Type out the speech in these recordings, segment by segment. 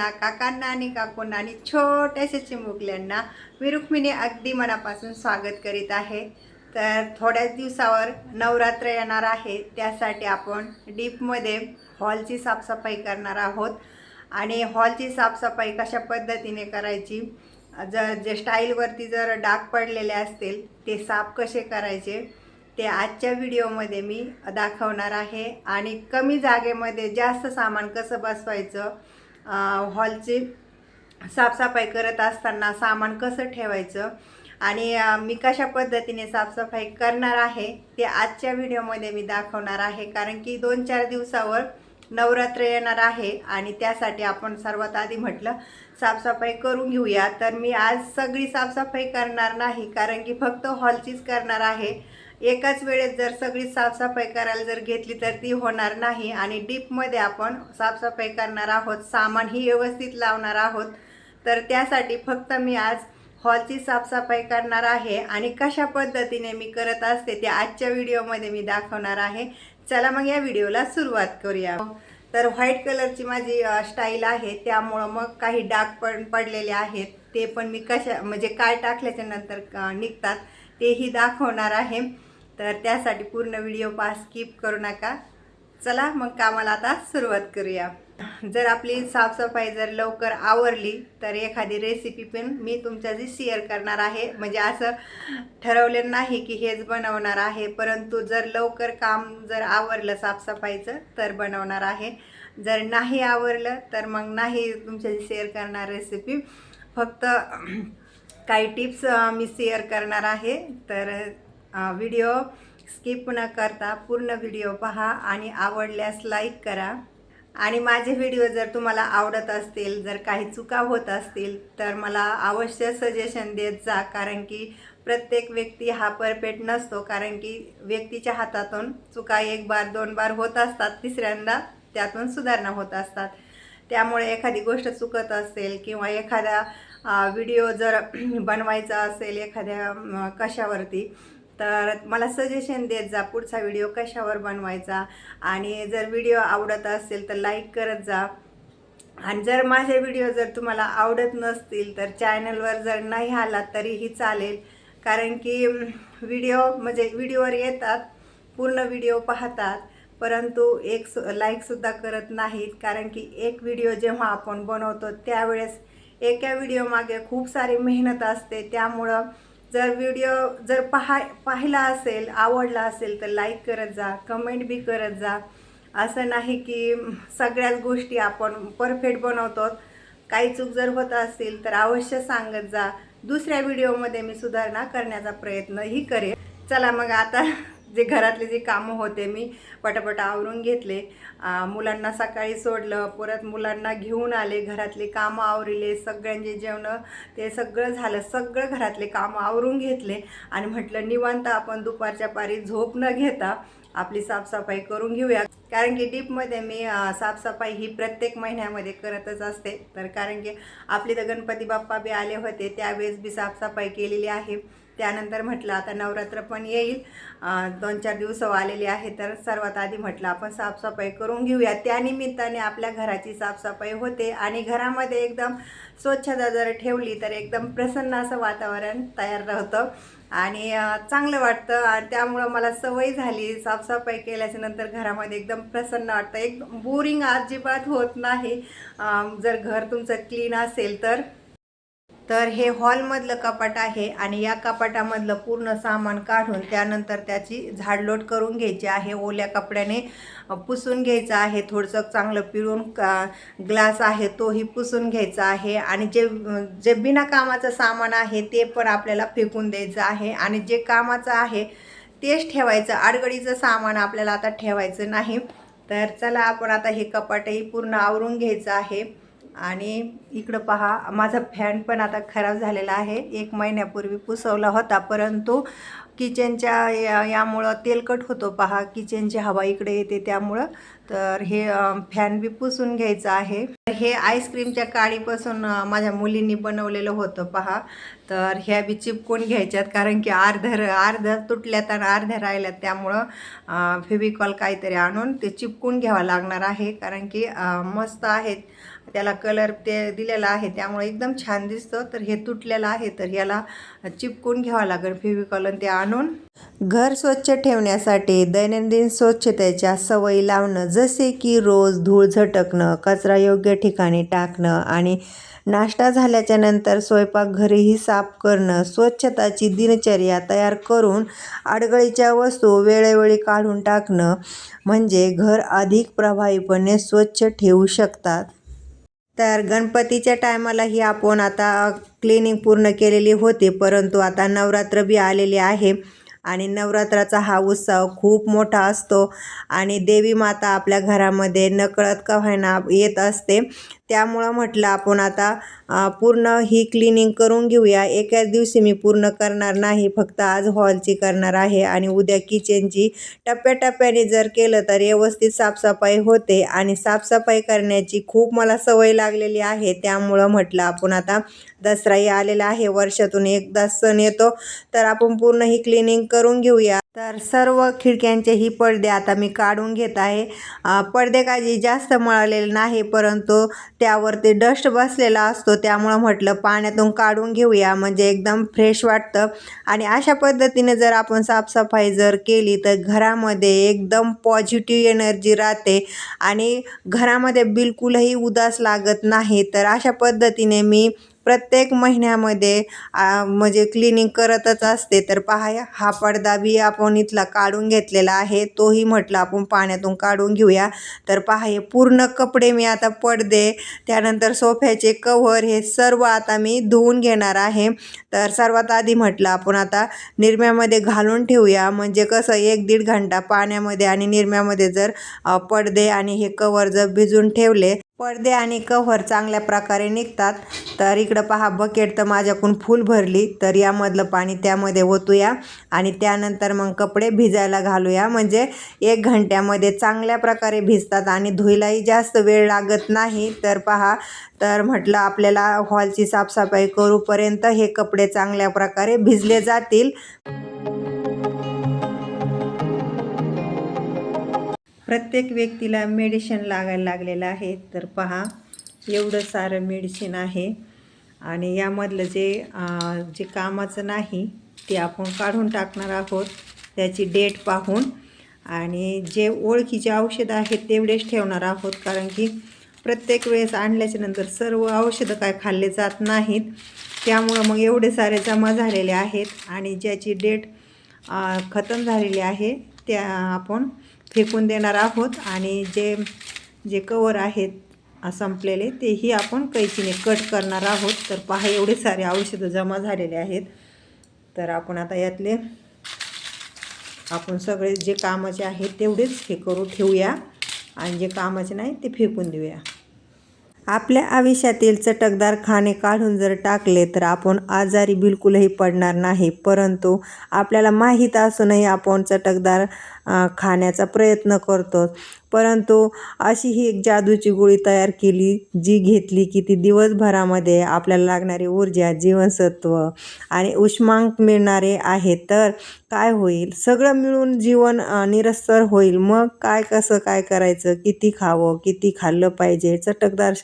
दादांना काकांना आणि काकूंना आणि छोट्याशा चिमुकल्यांना मी रुक्मिणी अगदी मनापासून स्वागत करीत आहे. तर थोड्याच दिवसावर नवरात्र येणार आहे. त्यासाठी आपण डीपमध्ये हॉलची साफसफाई करणार आहोत. आणि हॉलची साफसफाई कशा पद्धतीने करायची? जर जे स्टाईलवरती जर डाग पडलेले असतील ते साफ कसे करायचे? ते आजच्या व्हिडिओमध्ये मी दाखवणार आहे. आणि कमी जागेमध्ये जास्त सामान कसं बसवायचं? हॉलची साफसफाई करत असताना सामान कसं ठेवायचं आणि मी कशा पद्धतीने साफसफाई करणार आहे ते आजच्या व्हिडिओमध्ये मी दाखवणार आहे. कारण की दोन चार दिवसावर नवरात्र येणार आहे आणि त्यासाठी आपण सर्वात आधी म्हटलं साफसफाई करून घेऊया. तर मी आज सगळी साफसफाई करणार नाही कारण की फक्त हॉलचीच करणार आहे. एकाच वेळेस जर सगळी साफसफाई करायला जर घेतली तर ती होणार नाही आणि डीपमध्ये आपण साफसफाई करणार आहोत सामानही व्यवस्थित लावणार आहोत तर त्यासाठी फक्त मी आज हॉलची साफसफाई करणार आहे आणि कशा पद्धतीने मी करत असते ते आजच्या व्हिडिओमध्ये मी दाखवणार आहे. चला मग या व्हिडिओला सुरुवात करूया. तर व्हाईट कलरची माझी स्टाईल आहे त्यामुळं मग काही डाग पण पडलेले आहेत ते पण मी कशा म्हणजे काय टाकल्याच्या नंतर निघतात तेही दाखवणार आहे. तर त्यासाठी पूर्ण व्हिडिओ पा स्किप करू नका. चला मग कामाला आता सुरुवात करूया. जर आपली साफसफाई जर लवकर आवरली तर एखादी रेसिपी पण मी तुमच्याशी शेअर करणार आहे. म्हणजे असं ठरवलेलं नाही की हेच बनवणार आहे परंतु जर लवकर काम जर आवरलं साफसफाईचं तर बनवणार आहे. जर नाही आवरलं तर मग नाही तुमच्याशी शेअर करणार रेसिपी फक्त काही टिप्स मी शेअर करणार आहे. तर व्हिडिओ स्किप न करता पूर्ण व्हिडिओ पहा आणि आवडल्यास लाईक करा. आणि माझे व्हिडिओ जर तुम्हाला आवडत असतील जर काही चुका होत असतील तर मला अवश्य सजेशन देत जा. कारण की प्रत्येक व्यक्ती हा परफेक्ट नसतो. कारण की व्यक्तीच्या हातातून चुका एक बार दोन बार होत असतात. तिसऱ्यांदा त्यातून सुधारणा होत असतात. त्यामुळे एखादी गोष्ट चुकत असेल किंवा एखादा व्हिडिओ जर बनवायचा असेल एखाद्या कशावरती तर मला सजेशन देत जा पुढचा व्हिडिओ कशावर बनवायचा? आणि जर व्हिडिओ आवडत असेल तर लाईक करत जा. आणि जर माझे व्हिडिओ जर तुम्हाला आवडत नसतील तर चॅनलवर जर नाही आलात तरीही चालेल. कारण की व्हिडिओ म्हणजे व्हिडिओवर येतात पूर्ण व्हिडिओ पाहतात. परंतु एक सु लाईकसुद्धा करत नाहीत. कारण की एक व्हिडिओ जेव्हा आपण बनवतो त्यावेळेस एका व्हिडिओमागे खूप सारी मेहनत असते. त्यामुळं जर व्हिडिओ जर पहा पाहिला असेल आवडला असेल तर लाईक करत जा कमेंट बी करत जा. असं नाही की सगळ्याच गोष्टी आपण परफेक्ट बनवतो. काही चूक जर होत असेल तर अवश्य सांगत जा. दुसऱ्या व्हिडिओमध्ये मी सुधारणा करण्याचा प्रयत्नही करेन. चला मग आता जे घरातले जे कामं होते मी पटापट आवरून घेतले. मुलांना सकाळी सोडलं परत मुलांना घेऊन आले घरातले कामं आवरिले सगळ्यांचे जेवणं ते सगळं झालं सगळं घरातले कामं आवरून घेतले आणि म्हटलं निवांत आपण दुपारच्या पारी झोप न घेता आपली साफसफाई करून घेऊया. कारण की डीपमध्ये मी साफसफाई ही प्रत्येक महिन्यामध्ये करतच असते. तर कारण की आपले तर गणपती बाप्पा बी आले होते त्यावेळेस बी साफसफाई केलेली आहे. त्यानंतर म्हटलं आता नवरात्र पण येईल. दोन चार दिवस आलेले आहे तर सर्वात आधी म्हटलं आपण साफसफाई करून घेऊया. त्यानिमित्ताने आपल्या घराची साफसफाई होते आणि घरामध्ये एकदम स्वच्छता जर ठेवली तर एकदम प्रसन्न असं वातावरण तयार राहतं. आणि चांगलं वाटतं. आणि त्यामुळं मला सवय झाली साफसफाई केल्याच्यानंतर घरामध्ये एकदम प्रसन्न वाटतं. एक बोरिंग अजिबात होत नाही. जर घर तुमचं क्लीन असेल तर. तर हे हॉलमधलं कपाट आहे आणि या कपाटामधलं पूर्ण सामान काढून त्यानंतर त्याची झाडलोट करून घ्यायची आहे. ओल्या कपड्याने पुसून घ्यायचं आहे. थोडंसं चांगलं पिळून का ग्लास आहे तोही पुसून घ्यायचा आहे. आणि जे जे बिना कामाचं सामान आहे ते पण आपल्याला फेकून द्यायचं आहे. आणि जे कामाचं आहे तेच ठेवायचं. आडगडीचं सामान आपल्याला आता ठेवायचं नाही. तर चला आपण आता हे कपाटही पूर्ण आवरून घ्यायचं आहे. आणि इकडं पहा माझा फॅन पण आता खराब झालेला आहे. एक महिन्यापूर्वी पुसवला होता परंतु किचनच्या या यामुळं तेलकट होतो पहा. किचनची हवा इकडे येते त्यामुळं. तर हे फॅन बी पुसून घ्यायचं आहे. हे आईस्क्रीमच्या काळीपासून माझ्या मुलींनी बनवलेलं होतं पहा. तर ह्या बी चिपकून घ्यायच्यात कारण की अर्धर अर्ध्या तुटल्यात आणि अर्ध्या राहिल्यात. त्यामुळं फेविकॉल काहीतरी आणून ते चिपकून घ्यावं लागणार आहे. कारण की मस्त आहेत. त्याला कलर ते दिलेला आहे. त्यामुळे एकदम छान दिसतं. तर हे तुटलेलं आहे. तर याला चिपकून घ्यावं लागेल फेविकॉलन ते आणून. घर स्वच्छ ठेवण्यासाठी दैनंदिन स्वच्छतेच्या सवयी लावणं जसे की रोज धूळ झटकणं कचरा योग्य ठिकाणी टाकणं आणि नाश्ता झाल्याच्यानंतर स्वयंपाकघरही साफ करणं स्वच्छताची दिनचर्या तयार करून अडगळीच्या वस्तू वेळोवेळी काढून टाकणं म्हणजे घर अधिक प्रभावीपणे स्वच्छ ठेवू शकतात. तर गणपतीच्या टायमालाही आपण आता क्लिनिंग पूर्ण केलेली होती परंतु आता नवरात्र बी आलेली आहे आणि नवरात्राचा हा उत्सव खूप मोठा असतो आणि देवी माता आपल्या घरामध्ये नकळत का व्हायना येत असते. त्यामुळं म्हटलं आपण आता पूर्ण ही क्लिनिंग करून घेऊया. एकाच दिवशी मी पूर्ण करणार नाही फक्त आज हॉलची करणार आहे आणि उद्या किचनची टप्प्याटप्प्याने जर केलं तर व्यवस्थित साफसफाई होते आणि साफसफाई करण्याची खूप मला सवय लागलेली आहे. त्यामुळं म्हटलं आपण आता दसराही आलेला आहे वर्षातून एकदा सण येतो तर आपण पूर्ण ही क्लिनिंग करून घेऊया. तर सर्व खिडक्यांचे ही पडदे आता मी काढून घेत आहे. पडदे काही जास्त मळलेले नाही परंतु त्यावरती डस्ट बसलेला असतो. त्यामुळं म्हटलं पाण्यातून काढून घेऊया म्हणजे एकदम फ्रेश वाटतं. आणि अशा पद्धतीने जर आपण साफसफाई जर केली तर घरामध्ये एकदम पॉझिटिव्ह एनर्जी राहते. आणि घरामध्ये बिलकुलही उदास लागत नाही. तर अशा पद्धतीने मी प्रत्येक महिन्यामध्ये म्हणजे क्लिनिंग करतच असते. तर पहा हा पडदा बी आपण इथला काढून घेतलेला आहे. तोही म्हटलं आपण पाण्यातून काढून घेऊया. तर पहा हे पूर्ण कपडे मी आता पडदे त्यानंतर सोफ्याचे कव्हर हे सर्व आता मी धुवून घेणार आहे. तर सर्वात आधी म्हटलं आपण आता निरम्यामध्ये घालून ठेवूया. म्हणजे कसं एक दीड घंटा पाण्यामध्ये आणि निरम्यामध्ये जर पडदे आणि हे कवर जर भिजून ठेवले पडदे आणि कव्हर चांगल्या प्रकारे निघतात. तर इकडं पहा बकेट तर माझ्याकडून फुल भरली. तर यामधलं पाणी त्यामध्ये ओतूया आणि त्यानंतर मग कपडे भिजायला घालूया. म्हणजे एक घंट्यामध्ये चांगल्या प्रकारे भिजतात आणि धुईलाही जास्त वेळ लागत नाही. तर पहा तर म्हटलं आपल्याला हॉलची साफसफाई करूपर्यंत हे कपडे चांगल्या प्रकारे भिजले जातील. प्रत्येक व्यक्तीला मेडिसिन लागायला लागलेलं आहे. तर पहा एवढं सारं मेडिसिन आहे. आणि यामधलं जे जे कामाचं नाही ते आपण काढून टाकणार आहोत. त्याची डेट पाहून. आणि जे ओळखीचे औषधं आहेत तेवढेच ठेवणार आहोत. कारण की प्रत्येक वेळेस आणल्याच्या नंतर सर्व औषधं काय खाल्ले जात नाहीत. त्यामुळं मग एवढे सारे जमा झालेले आहेत. आणि ज्याची डेट खतम झालेली आहे त्या आपण फेकून देणार आहोत आणि जे जे कवर आहेत संपलेले तेही आपण कैचीने कट करणार आहोत. तर पहा एवढे सारे औषधं जमा झालेले आहेत. तर आपण आता यातले आपण सगळे जे कामाचे आहेत तेवढेच हे करू ठेवूया. आणि जे कामाचे नाही ते फेकून देऊया. आपल्या आयुष्यातील चटकदार खाणे काढून जर टाकले तर आपण आजारी बिलकुलही पडणार नाही. परंतु आपल्याला माहीत असूनही आपण चटकदार खाण्याचा प्रयत्न करतो परंतु अशी ही एक जादूची गोळी तयार केली जी घेतली की ती दिवसभरामध्ये आपल्याला लागणारी ऊर्जा जीवनसत्व आणि उष्मांक मिळणारे आहे. तर काय होईल? सगळं मिळून जीवन निरस्तर होईल. मग काय कसं काय करायचं? किती खावं? किती खाल्लं पाहिजे? चटकदार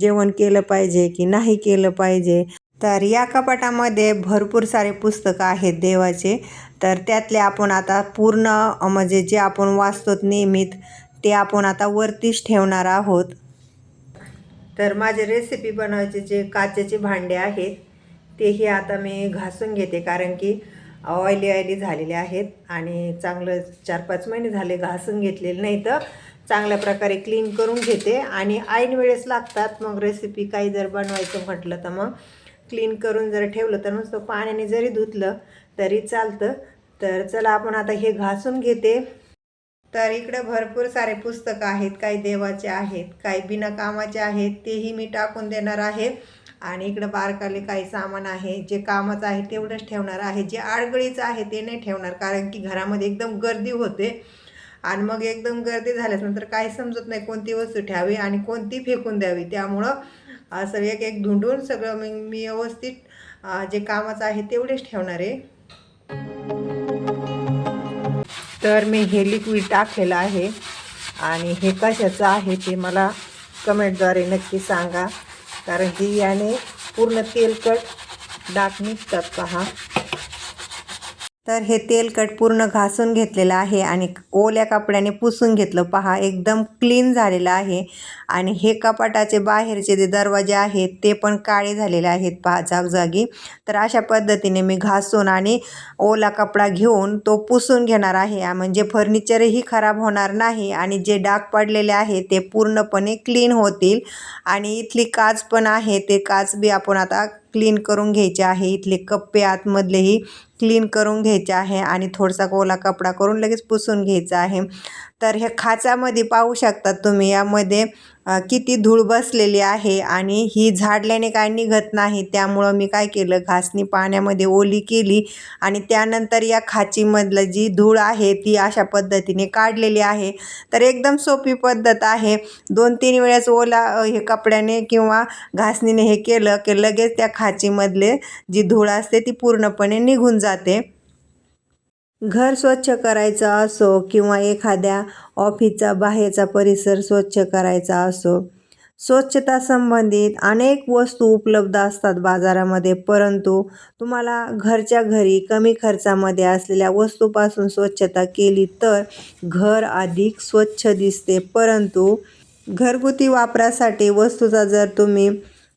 जेवण केलं पाहिजे की नाही केलं पाहिजे? तर या कपाटामध्ये भरपूर सारे पुस्तकं आहेत देवाचे. तर त्यातले आपण आता पूर्ण म्हणजे जे आपण वाचतो नियमित ते आपण आता वरतीच ठेवणार आहोत. तर माझे रेसिपी बनवायचे जे काचेचे भांडे आहेत तेही आता मी घासून घेते कारण की ऑइली ऑइली झालेले आहेत आणि चांगलं चार पाच महिने झाले घासून घेतलेले नाही तर चांगल्या प्रकारे क्लीन करून घेते आणि ऐन वेळेस लागतात. मग रेसिपी काही जर बनवायचं म्हटलं तर मग क्लीन करून जर ठेवलं तर नुसतं पाण्याने जरी धुतलं तरी चालतं. तर चला आपण आता हे घासून घेते. तर इकडं भरपूर सारे पुस्तकं आहेत काही देवाचे आहेत काही बिनकामाचे आहेत तेही मी टाकून देणार आहे. आणि इकडं बारकाले काही सामान आहे जे कामाचं आहे तेवढंच ठेवणार आहे जे आडगळीचं आहे ते नाही ठेवणार कारण की घरामध्ये एकदम गर्दी होते. आणि मग एकदम गर्दी झाल्यानंतर काही समजत नाही कोणती वस्तू ठेवावी आणि कोणती फेकून द्यावी. त्यामुळं असं एक एक धुंडून सगळं मी मी व्यवस्थित जे कामाचं आहे तेवढेच ठेवणार आहे. तर मी हे लिक्विड टाकलेलं आहे. आणि हे कशाचं आहे ते मला कमेंटद्वारे नक्की सांगा. कारण की याने पूर्ण तेलकट डाग निघतात पहा. तर हे तेलकट पूर्ण घासून घेतलेलं आहे आणि ओल्या कपड्याने पुसून घेतलं. पहा एकदम क्लीन झालेलं आहे. आणि हे कपाटाचे बाहेरचे जे दरवाजे आहेत ते पण काळे झालेले आहेत. पहा जागजागी. तर अशा पद्धतीने मी घासून आणि ओला कपडा घेऊन तो पुसून घेणार आहे. म्हणजे फर्निचरही खराब होणार नाही आणि जे डाग पडलेले आहे ते पूर्णपणे क्लीन होतील. आणि इथली काच पण आहे ते काच बी आपण आता क्लीन करून घ्यायचे आहे. इथले कप्पे आतमधलेही क्लीन करून घ्यायचे आहे आणि थोडासा ओला कपडा करून लगेच पुसून घ्यायचा आहे. तर हे खाचामध्ये पाहू शकतात तुम्ही यामध्ये किती धूळ बसलेली आहे आणि ही झाडल्याने काय निघत नाही. त्यामुळं मी काय केलं? घासणी पाण्यामध्ये ओली केली आणि त्यानंतर या खाचीमधलं जी धूळ आहे ती अशा पद्धतीने काढलेली आहे. तर एकदम सोपी पद्धत आहे. दोन तीन वेळेस ओला हे कपड्याने किंवा घासणीने हे केलं की लगेच त्या खाचीमधले जी धूळ असते ती पूर्णपणे निघून जाते. घर स्वच्छ करायचं असो किंवा एखाद्या ऑफिसचा बाहेरचा परिसर स्वच्छ करायचा असो स्वच्छता संबंधित अनेक वस्तू उपलब्ध असतात बाजारामध्ये परंतु तुम्हाला घरच्या घरी कमी खर्चामध्ये असलेल्या वस्तूपासून स्वच्छता केली तर घर अधिक स्वच्छ दिसते. परंतु घरगुती वापरासाठी वस्तूचा जर तुम्ही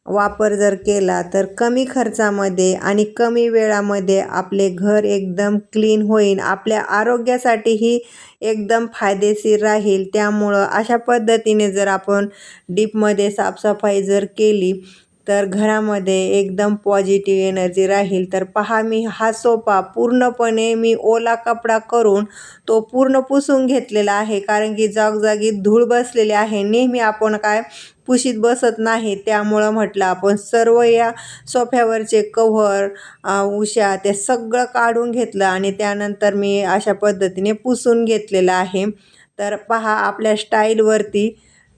वापर जर केला तर कमी खर्चामध्ये आणि कमी वेळामध्ये आपले घर एकदम क्लीन होईल आपल्या आरोग्यासाठीही एकदम फायदेशीर राहील. त्यामुळं अशा पद्धतीने जर आपण डीपमध्ये साफसफाई जर केली तर घरामध्ये एकदम पॉझिटिव्ह एनर्जी राहील. तर पहा मी हा सोफा पूर्णपणे मी ओला कपडा करून तो पूर्ण पुसून घेतलेला आहे. कारण की जागजागी धूळ बसलेली आहे. नेहमी आपण काय पुशीत बसत नाही. त्यामुळं म्हटलं आपण सर्व या सोफ्यावरचे कव्हर उशा ते सगळं काढून घेतलं आणि त्यानंतर मी अशा पद्धतीने पुसून घेतलेलं आहे. तर पहा आपल्या स्टाईलवरती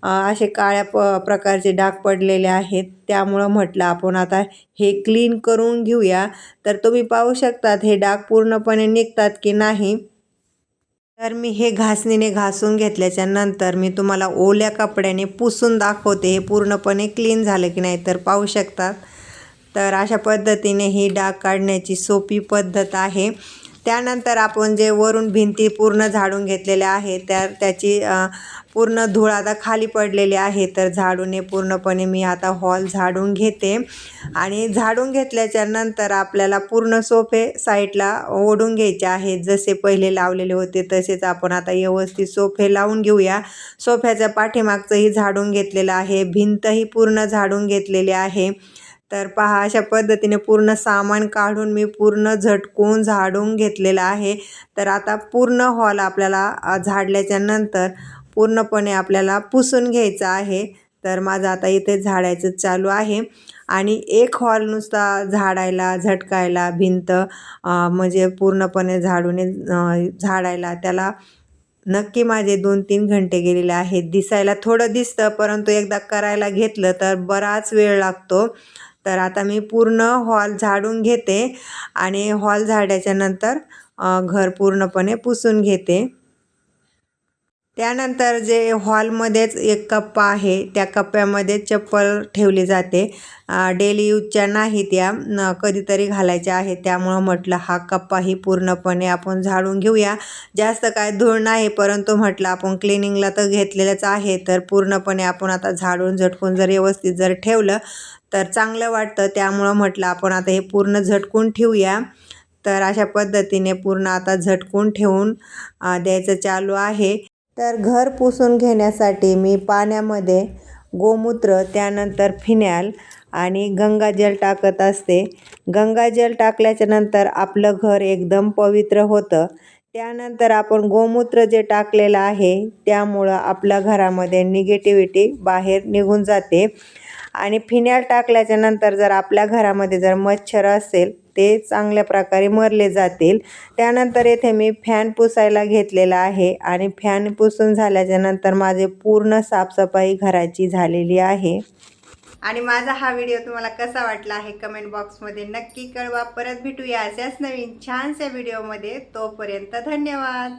असे काळ्या प प्रकारचे डाग पडलेले आहेत. त्यामुळं म्हटलं आपण आता हे क्लीन करून घेऊया. तर तुम्ही पाहू शकतात हे डाग पूर्णपणे निघतात की नाही. तर मी हे घासणीने घासून घेतल्याच्या नंतर मी तुम्हाला ओल्या कपड्याने पुसून दाखवते. हे पूर्णपणे क्लीन झालं की नाही तर पाहू शकतात. तर अशा पद्धतीने ही डाग काढण्याची सोपी पद्धत आहे. त्यानंतर आपण जे वरून भिंती पूर्ण झाडून घेतलेल्या आहे त्या त्याची पूर्ण धूळ आता खाली पडलेली आहे तर झाडूने पूर्णपणे मी आता हॉल झाडून घेते. आणि झाडून घेतल्याच्या नंतर आपल्याला पूर्ण सोफे साईडला ओढून घ्यायचे आहेत. जसे पहिले लावलेले होते तसेच आपण आता व्यवस्थित सोफे लावून घेऊया. सोफ्याच्या पाठीमागचंही झाडून घेतलेलं आहे. भिंतही पूर्ण झाडून घेतलेली आहे. तर पहा अशा पद्धतीने पूर्ण सामान काढून मी पूर्ण झटकून झाडून घेतलेलं आहे. तर आता पूर्ण हॉल आपल्याला झाडल्याच्या नंतर पूर्णपणे आपल्याला पुसून घ्यायचं आहे. तर माझं आता इथे झाडायचं चालू आहे. आणि एक हॉल नुसता झाडायला झटकायला भिंत म्हणजे पूर्णपणे झाडूने झाडायला त्याला नक्की माझे दोन तीन घंटे गेलेले आहेत. दिसायला थोडं दिसतं परंतु एकदा करायला घेतलं तर बराच वेळ लागतो. तर आता मी पूर्ण हॉल झाडून घेते आणि हॉल झाडायच्यानंतर घर पूर्णपणे पुसून घेते. त्यानंतर जे हॉलमध्येच एक कप्पा आहे त्या कप्प्यामध्ये चप्पल ठेवली जाते. डेली यूजच्या नाही त्या न कधीतरी घालायच्या आहेत. त्यामुळं म्हटलं हा कप्पाही पूर्णपणे आपण झाडून घेऊया. जास्त काय धूळ नाही परंतु म्हटलं आपण क्लिनिंगला तर घेतलेलंच आहे. तर पूर्णपणे आपण आता झाडून झटकून जर व्यवस्थित जर ठेवलं तर चांगलं वाटतं. त्यामुळं म्हटलं आपण आता हे पूर्ण झटकून ठेवूया. तर अशा पद्धतीने पूर्ण आता झटकून ठेवून द्यायचं चालू आहे. तर घर पुसून घेण्यासाठी मी पाण्यामध्ये गोमूत्र त्यानंतर फिनॅल आणि गंगाजल टाकत असते. गंगाजल टाकल्याच्या नंतर आपलं घर एकदम पवित्र होतं. त्यानंतर आपण गोमूत्र जे टाकलेलं आहे त्यामुळं आपल्या घरामध्ये निगेटिव्हिटी बाहेर निघून जाते. आणि फिनॅल टाकल्याच्या नंतर जर आपल्या घरामध्ये जर मच्छर असेल ते चांगल्या प्रकारे मरले जातील. त्यानंतर येथे मी फॅन पुसायला घेतलेला आहे आणि फॅन पुसून झाल्याच्यानंतर माझे पूर्ण साफसफाई घराची झालेली आहे. आणि माझा हा व्हिडिओ तुम्हाला कसा वाटला आहे कमेंट बॉक्समध्ये नक्की कळवा. परत भेटूया अशाच नवीन छानशा व्हिडिओमध्ये. तोपर्यंत धन्यवाद.